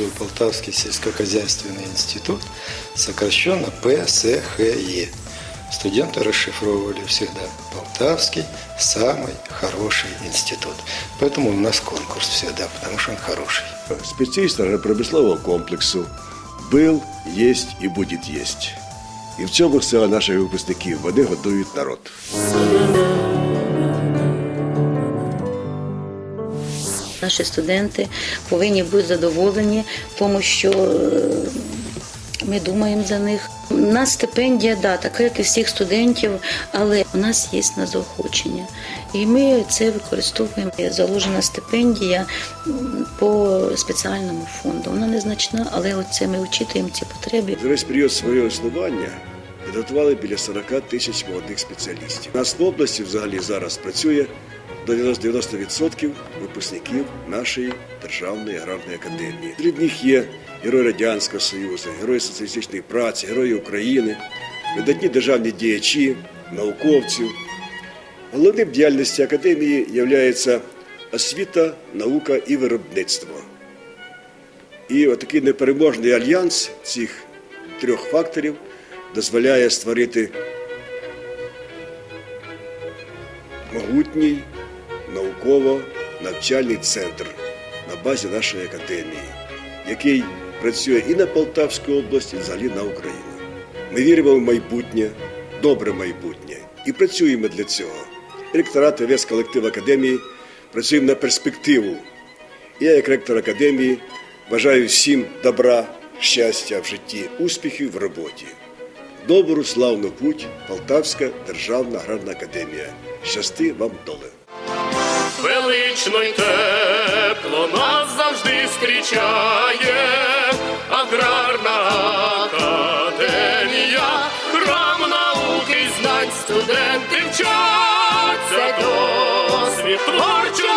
был Полтавский сельскохозяйственный институт, сокращенно ПСХИ. Студенты расшифровывали всегда Полтавский самый хороший институт. Поэтому у нас конкурс всегда, потому что он хороший. Спеціаліст агропромислового комплексу був, єсть і буде єсть. І в цьому сила наших випускників. Вони годують народ. Наші студенти повинні бути задоволені, тому що е, ми думаємо за них. У нас стипендія, да, така, як і всіх студентів, але у нас є на заохочення. І ми це використовуємо. Заложена стипендія по спеціальному фонду. Вона незначна, але оце ми вчитуємо ці потреби. Весь період свого існування підготували біля 40 тисяч молодих спеціалістів. У нас в області взагалі зараз працює до 90% випускників нашої державної аграрної академії. Серед них є герої Радянського Союзу, герої соціалістичної праці, герої України, видатні державні діячі, науковців. Головним діяльності академії є освіта, наука і виробництво. І отакий непереможний альянс цих трьох факторів дозволяє створити могутній науково-навчальний центр на базі нашої академії, який працює і на Полтавську область, і взагалі на Україну. Ми віримо в майбутнє, добре майбутнє, і працюємо для цього. Ректорат і весь колектив академії працюємо на перспективу. Я, як ректор академії, бажаю всім добра, щастя в житті, успіхів в роботі. Добру славну путь Полтавська державна аграрна академія. Щасти вам доле! Велично й тепло нас завжди зустрічає аграрна академія, храм науки й знань студенти вчаться досвід творчо